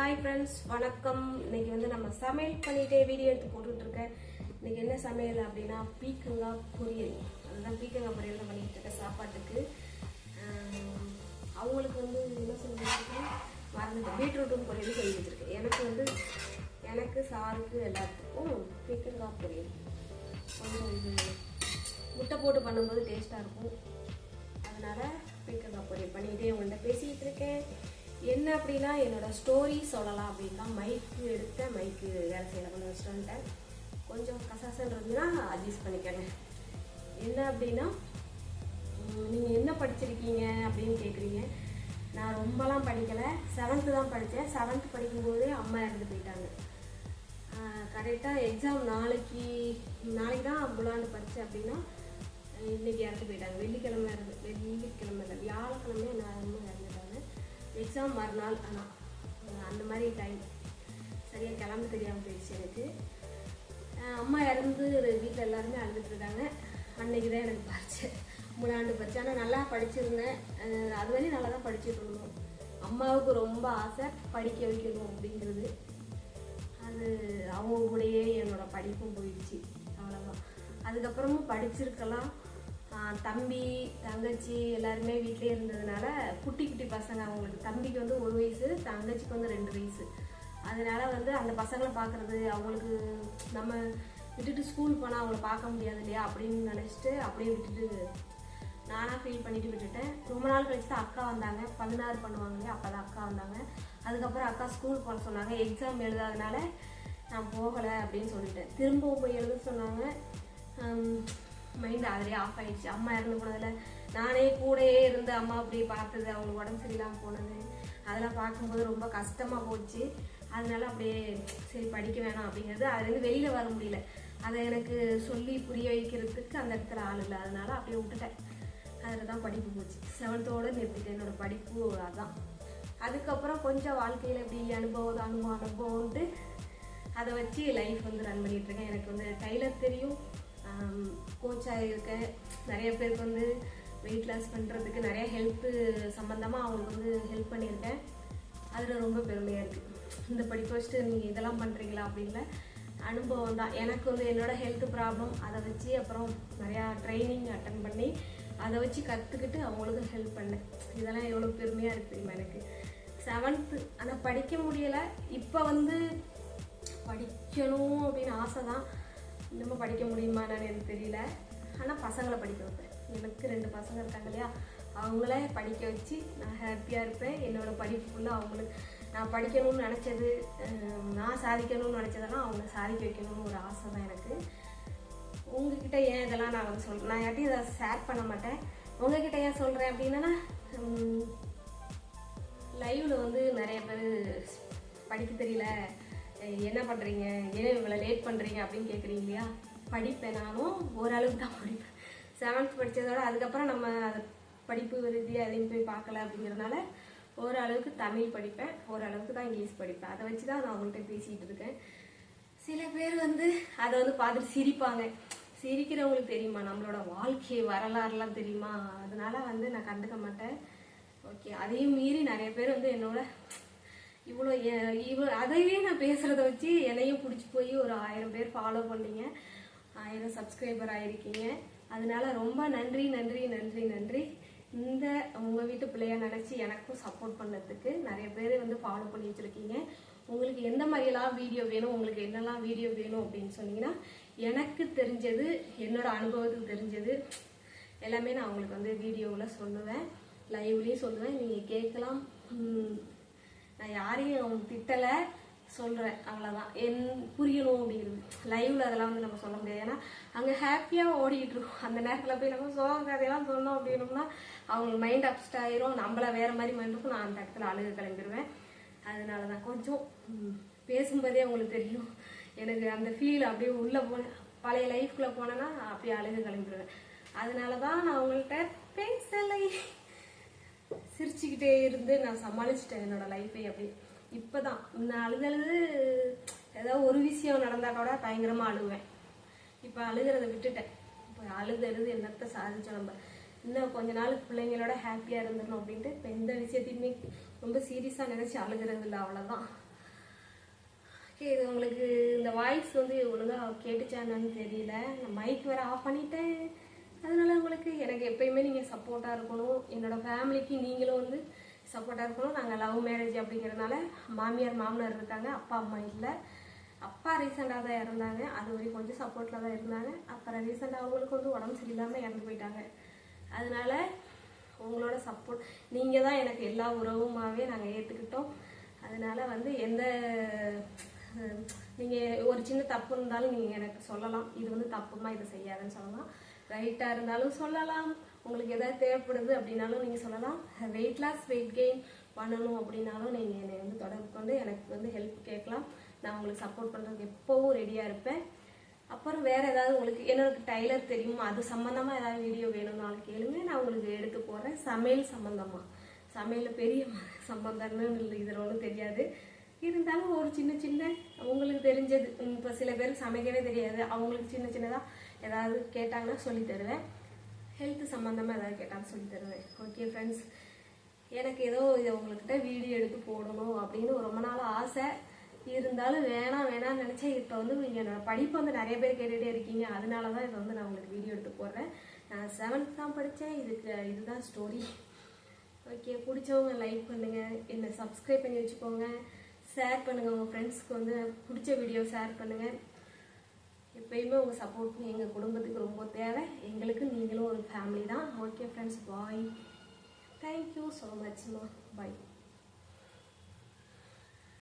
Hi friends வணக்கம். இன்னைக்கு வந்து நம்ம சமையல் பண்ணிகிட்டே வீடியோ எடுத்து போட்டுட்ருக்கேன். இன்றைக்கி இன்னைக்கு என்ன சமையல் அப்படின்னா பீக்கங்காய் பொரியல். அதுதான் பீக்கங்காய் பொரியல் தான் பண்ணிகிட்டு இருக்கேன் சாப்பாட்டுக்கு. அவங்களுக்கு வந்து என்ன சொல்லி மறந்துட்டு பீட்ரூட்டும் பொரியல் சொல்லி வச்சுருக்கேன். எனக்கு வந்து எனக்கு சாருக்கு எல்லாத்துக்கும் பீக்கங்காய் பொரியல். முட்டை போட்டு பண்ணும்போது டேஸ்ட்டாக இருக்கும். அதனால் பீக்கங்காய் பொரியல் பண்ணிக்கிட்டே உங்கள்கிட்ட பேசிகிட்டு இருக்கேன். என்ன அப்படின்னா என்னோட ஸ்டோரி சொல்லலாம் அப்படின்னா மைக்கு எடுத்த மைக்கு வேலை செய்யலாம் கொஞ்சம் வச்சுட்டு கொஞ்சம் கசாசன் இருந்துன்னா அட்ஜஸ்ட் பண்ணிக்கோங்க. என்ன அப்படின்னா நீங்கள் என்ன படிச்சிருக்கீங்க அப்படின்னு கேட்குறீங்க நான் ரொம்பலாம் படிக்கலை. செவன்த்து தான் படித்தேன் செவன்த்து படிக்கும்போதே அம்மா இறந்து போயிட்டாங்க. கரெக்டாக எக்ஸாம் நாளைக்கு நாளைக்கு தான் புலாண்டு படித்தேன் அப்படின்னா இன்றைக்கி இறந்து போயிட்டாங்க. வெள்ளிக்கிழமை இறந்து வெள்ளிக்கிழமை இல்லை வியாழக்கிழமை நான் அம்மா எக்ஸாம் மறுநாள் ஆனால் அந்த மாதிரி டைம் சரியாக கிளம்ப தெரியாமல் போயிடுச்சு எனக்கு. அம்மா இறந்து வீட்டில் எல்லாருமே அழுதுட்டுருக்காங்க அன்னைக்கு தான் எனக்கு பரிச்சை மூணாண்டு பறிச்சு ஆனால் நல்லா படிச்சிருந்தேன். அது வரையும் நல்லா தான் படிச்சுட்டு இருந்தோம். அம்மாவுக்கு ரொம்ப ஆசை படிக்க வைக்கணும் அப்படிங்கிறது. அது அவங்க கூடயே என்னோடய படிப்பும் போயிடுச்சு. அவ்வளோதான் அதுக்கப்புறமும் படிச்சிருக்கலாம். தம்பி தங்கச்சி எல்லாருமே வீட்டிலே இருந்ததுனால குட்டி குட்டி பசங்க அவங்களுக்கு. தம்பிக்கு வந்து ஒரு வயசு தங்கச்சிக்கு வந்து ரெண்டு வயசு. அதனால வந்து அந்த பசங்களை பார்க்குறது அவங்களுக்கு நம்ம விட்டுட்டு ஸ்கூல் போனால் அவங்கள பார்க்க முடியாது இல்லையா அப்படின்னு நினச்சிட்டு அப்படியே விட்டுட்டு நானாக ஃபீல் பண்ணிட்டு விட்டுட்டேன். ரொம்ப நாள் கழிச்சு தான் அக்கா வந்தாங்க. பதினாறு பண்ணுவாங்க இல்லையா? அப்போ தான் அக்கா வந்தாங்க. அதுக்கப்புறம் அக்கா ஸ்கூல் போக சொன்னாங்க. எக்ஸாம் எழுதாதனால நான் போகலை அப்படின்னு சொல்லிட்டேன். திரும்பவும் போய் எழுத சொன்னாங்க. மைண்ட் அதிலே ஆஃப் ஆகிடுச்சு அம்மா இறந்து போனதில் நானே கூடயே இருந்து அம்மா அப்படியே பார்த்தது அவங்களுக்கு உடம்பு சரியில்லாமல் போனது அதெல்லாம் பார்க்கும்போது ரொம்ப கஷ்டமாக போச்சு. அதனால அப்படியே சரி படிக்க வேணாம் அப்படிங்கிறது அதுலேருந்து வெளியில் வர முடியல. அதை எனக்கு சொல்லி புரிய வைக்கிறதுக்கு அந்த இடத்துல ஆள் இல்லை. அதனால அப்படியே விட்டுட்டேன். அதில் தான் படிப்பு போச்சு. செவன்த்தோடு நிறுத்திட்டேன் என்னோட படிப்பு அதான். அதுக்கப்புறம் கொஞ்சம் வாழ்க்கையில் இப்படி அனுபவம் அனுபவம் அனுபவம்ட்டு அதை வச்சு லைஃப் வந்து ரன் பண்ணிகிட்ருக்கேன் இருக்கேன். எனக்கு வந்து டைலர் தெரியும். கோச்சாக ஆகியிருக்கேன் நிறைய பேருக்கு வந்து வெயிட் லாஸ் பண்ணுறதுக்கு நிறைய ஹெல்ப்பு சம்மந்தமாக அவங்களுக்கு வந்து ஹெல்ப் பண்ணியிருக்கேன். அதில் ரொம்ப பெருமையாக இருக்குது இந்த படிக்க வச்சுட்டு நீங்கள் இதெல்லாம் பண்ணுறீங்களா அப்படின்ல அனுபவம் தான். எனக்கு வந்து என்னோடய ஹெல்த் ப்ராப்ளம் அதை வச்சு அப்புறம் நிறையா ட்ரைனிங் அட்டன் பண்ணி அதை வச்சு கற்றுக்கிட்டு அவங்களுக்கும் ஹெல்ப் பண்ணேன். இதெல்லாம் எவ்வளோ பெருமையாக இருக்குது தெரியுமா எனக்கு? செவன்த்து ஆனால் படிக்க முடியலை. இப்போ வந்து படிக்கணும் அப்படின்னு ஆசை தான். இன்னமும் படிக்க முடியுமா என்னன்னு எனக்கு தெரியல. ஆனால் பசங்களை படிக்க வைப்பேன். எனக்கு ரெண்டு பசங்க இருக்காங்க இல்லையா? அவங்கள படிக்க வச்சு நான் ஹாப்பியாக இருப்பேன். என்னோட படிப்பு ஃபுல்லாக அவங்களுக்கு நான் படிக்கணும்னு நினச்சது நான் சாதிக்கணும்னு நினச்சதெல்லாம் அவங்க சாதிக்க வைக்கணும்னு ஒரு ஆசை தான் எனக்கு. உங்ககிட்ட ஏன் இதெல்லாம் நான் வந்து சொல்கிறேன் நான் யார்ட்டையும் இதை ஷேர் பண்ண மாட்டேன். உங்ககிட்ட ஏன் சொல்கிறேன் அப்படின்னா லைவில் வந்து நிறைய பேர் படிக்க தெரியல. என்ன பண்ணுறீங்க ஏன் இவ்வளோ லேட் பண்ணுறீங்க அப்படின்னு கேட்குறீங்க இல்லையா? படிப்பேன் நானும். ஓரளவுக்கு தான் படிப்பேன். செவன்த் படித்ததோட அதுக்கப்புறம் நம்ம அதை படிப்பு ரீதியாக எதையும் போய் பார்க்கல அப்படிங்கிறதுனால ஓரளவுக்கு தமிழ் படிப்பேன். ஓரளவுக்கு தான் இங்கிலீஷ் படிப்பேன். அதை வச்சு தான் நான் அவங்கள்ட்ட பேசிகிட்டு இருக்கேன். சில பேர் வந்து அதை வந்து பார்த்துட்டு சிரிப்பாங்க. சிரிக்கிறவங்களுக்கு தெரியுமா? நம்மளோட வாழ்க்கை வரலாறுலாம் தெரியுமா? அதனால வந்து நான் கண்டுக்க மாட்டேன். ஓகே அதையும் மீறி நிறைய பேர் வந்து என்னோட இவ்வளோ இவ்வளோ அதையே நான் பேசுகிறத வச்சு என்னையும் பிடிச்சி போய் ஒரு ஆயிரம் பேர் ஃபாலோ பண்ணீங்க. ஆயிரம் சப்ஸ்கிரைபர் ஆயிருக்கீங்க. அதனால ரொம்ப நன்றி நன்றி நன்றி நன்றி. இந்த உங்கள் வீட்டு பிள்ளைய நினச்சி எனக்கும் சப்போர்ட் பண்ணதுக்கு நிறைய பேர் வந்து ஃபாலோ பண்ணி வச்சுருக்கீங்க. உங்களுக்கு எந்த மாதிரியெல்லாம் வீடியோ வேணும் உங்களுக்கு என்னெல்லாம் வீடியோ வேணும் அப்படின்னு சொன்னீங்கன்னா எனக்கு தெரிஞ்சது என்னோட அனுபவத்துக்கு தெரிஞ்சது எல்லாமே நான் உங்களுக்கு வந்து வீடியோவில் சொல்லுவேன். லைவ்லேயும் சொல்லுவேன். நீங்கள் கேட்கலாம். நான் யாரையும் அவங்க திட்டலை சொல்கிறேன் அவ்வளோதான் என் புரியணும் அப்படிங்கிறது. லைவில் அதெல்லாம் வந்து நம்ம சொல்ல முடியாது. ஏன்னா அங்கே ஹாப்பியாக ஓடிட்டு அந்த நேரத்தில் போய் நம்ம சோக கதையெல்லாம் சொன்னோம் அப்படின்னோம்னா அவங்களுக்கு மைண்ட் அப்ஸ்ட் ஆயிரும். நம்மள வேறு மாதிரி மைண்ட் இருக்கும். நான் அந்த இடத்துல அழுக கிளம்பிடுவேன் அதனால தான் கொஞ்சம் பேசும்போதே அவங்களுக்கு தெரியும். எனக்கு அந்த ஃபீல் அப்படியே உள்ளே போன பழைய லைஃப்குள்ளே போனேன்னா அப்படியே அழுக கிளம்பிடுவேன் அதனால தான் நான் அவங்கள்ட்ட பேசலை. சிரிச்சுக்கிட்டே இருந்து நான் சமாளிச்சிட்டேன் என்னோட லைஃபை அப்படி இப்போதான். நான் அழுதழுது ஏதாவது ஒரு விஷயம் நடந்தா கூட பயங்கரமா அழுவேன். இப்போ அழுகிறத விட்டுட்டேன். இப்போ அழுது அழுது என்னத்தை சாதிச்சோம் நம்ம. இன்னும் கொஞ்ச நாள் பிள்ளைங்களோட ஹாப்பியாக இருந்துடணும் அப்படின்ட்டு இப்போ எந்த விஷயத்தையுமே ரொம்ப சீரியஸாக நினச்சி அழுகிறது இல்லை அவ்வளோதான் ஓகே இது உங்களுக்கு இந்த வாய்ஸ் வந்து ஒழுங்காக கேட்டுச்சானு தெரியல. நான் மைக் வேற ஆஃப் பண்ணிட்டேன். அதனால உங்களுக்கு எனக்கு எப்பயுமே நீங்கள் சப்போர்ட்டாக இருக்கணும். என்னோட ஃபேமிலிக்கு நீங்களும் வந்து சப்போர்ட்டாக இருக்கணும். நாங்கள் லவ் மேரேஜ் அப்படிங்கிறதுனால மாமியார் மாமனார் இருக்காங்க. அப்பா அம்மா இல்லை. அப்பா ரீசெண்டாக தான் இறந்தாங்க. அது வரைக்கும் கொஞ்சம் சப்போர்ட்டில் தான் இருந்தாங்க. அப்புறம் ரீசெண்டாக அவங்களுக்கு வந்து உடம்பு சரியில்லாமல் இறந்து போயிட்டாங்க. அதனால உங்களோட சப்போர்ட் நீங்கள் தான் எனக்கு எல்லா உறவுமாவே நாங்கள் ஏற்றுக்கிட்டோம் அதனால் வந்து எந்த நீங்கள் ஒரு சின்ன தப்பு இருந்தாலும் நீங்கள் எனக்கு சொல்லலாம். இது வந்து தப்புமா இதை செய்யாதுன்னு சொல்லலாம். ரைட்டாக இருந்தாலும் சொல்லலாம். உங்களுக்கு எதாவது தேவைப்படுது அப்படின்னாலும் நீங்கள் சொல்லலாம். வெயிட் லாஸ் வெயிட் கெயின் பண்ணணும் அப்படின்னாலும் நீங்கள் என்னை வந்து தொடர்பு கொண்டு எனக்கு வந்து ஹெல்ப் கேட்கலாம். நான் உங்களுக்கு சப்போர்ட் பண்ணுறதுக்கு எப்போவும் ரெடியாக இருப்பேன். அப்புறம் வேறு ஏதாவது உங்களுக்கு எனக்கு டைலர் தெரியும்? அது சம்மந்தமாக ஏதாவது வீடியோ வேணும்னாலும் கேளுங்க. நான் உங்களுக்கு எடுத்து போகிறேன் சமையல் சம்மந்தமாக சமையலில் பெரிய சம்பந்தம்னு இதில் ஒன்றும் தெரியாது. இருந்தாலும் ஒரு சின்ன சின்ன உங்களுக்கு தெரிஞ்சது. இப்போ சில பேருக்கு சமைக்கவே தெரியாது. அவங்களுக்கு சின்ன சின்னதாக ஏதாவது கேட்டாங்கன்னா சொல்லி தருவேன். ஹெல்த் சம்மந்தமாக ஏதாவது கேட்டாலும் சொல்லி தருவேன். ஓகே ஃப்ரெண்ட்ஸ் எனக்கு ஏதோ இதை உங்கள்கிட்ட வீடியோ எடுத்து போடணும் அப்படின்னு ரொம்ப நாள் ஆசை. இருந்தாலும் வேணாம் வேணாம்னு நினச்சேன். இப்போ வந்து என்னோடய படிப்பு வந்து நிறைய பேர் கேட்டுகிட்டே இருக்கீங்க. அதனால தான் இதை வந்து நான் உங்களுக்கு வீடியோ எடுத்து போடுறேன். நான் செவன்த் தான் படித்தேன் இதுக்கு இதுதான் ஸ்டோரி ஓகே பிடிச்சவங்க லைக் பண்ணுங்கள் என்னை சப்ஸ்கிரைப் பண்ணி வச்சுக்கோங்க. ஷேர் பண்ணுங்கள் உங்கள் ஃப்ரெண்ட்ஸ்க்கு வந்து பிடிச்ச வீடியோ ஷேர் பண்ணுங்கள் எப்பயுமே உங்கள் சப்போர்ட் எங்கள் குடும்பத்துக்கு ரொம்ப தேவை. எங்களுக்கு நீங்களும் ஒரு ஃபேமிலி தான். Okay friends bye thank you so மச்மா bye